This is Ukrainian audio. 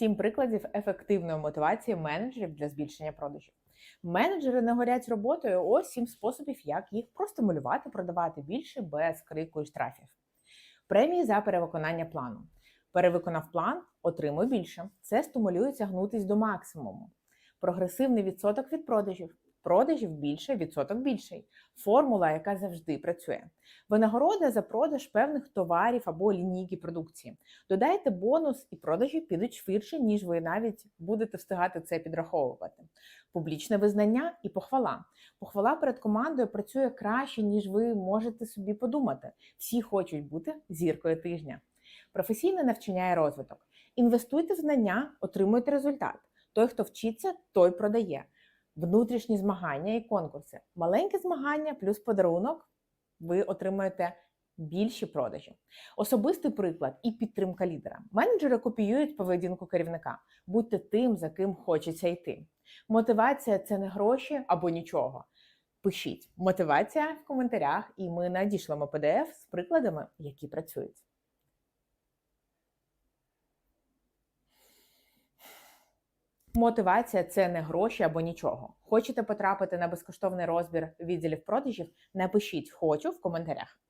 Сім прикладів ефективної мотивації менеджерів для збільшення продажів. Менеджери не горять роботою. Ось сім способів, як їх простимулювати, продавати більше без крику і штрафів. Премії за перевиконання плану. Перевиконав план, отримуй більше. Це стимулює тягнутись до максимуму. Прогресивний відсоток від продажів. Продажів більше, відсоток більший. Формула, яка завжди працює. Винагорода за продаж певних товарів або лінійки продукції. Додайте бонус, і продажі підуть швидше, ніж ви навіть будете встигати це підраховувати. Публічне визнання і похвала. Похвала перед командою працює краще, ніж ви можете собі подумати. Всі хочуть бути зіркою тижня. Професійне навчання і розвиток. Інвестуйте в знання, отримуйте результат. Той, хто вчиться, той продає. Внутрішні змагання і конкурси. Маленьке змагання плюс подарунок. Ви отримаєте більші продажі. Особистий приклад і підтримка лідера. Менеджери копіюють поведінку керівника. Будьте тим, за ким хочеться йти. Мотивація це не гроші або нічого. Пишіть мотивація в коментарях, і ми надішлемо PDF з прикладами, які працюють. Мотивація це не гроші або нічого. Хочете потрапити на безкоштовний розбір відділів продажів? Напишіть хочу в коментарях.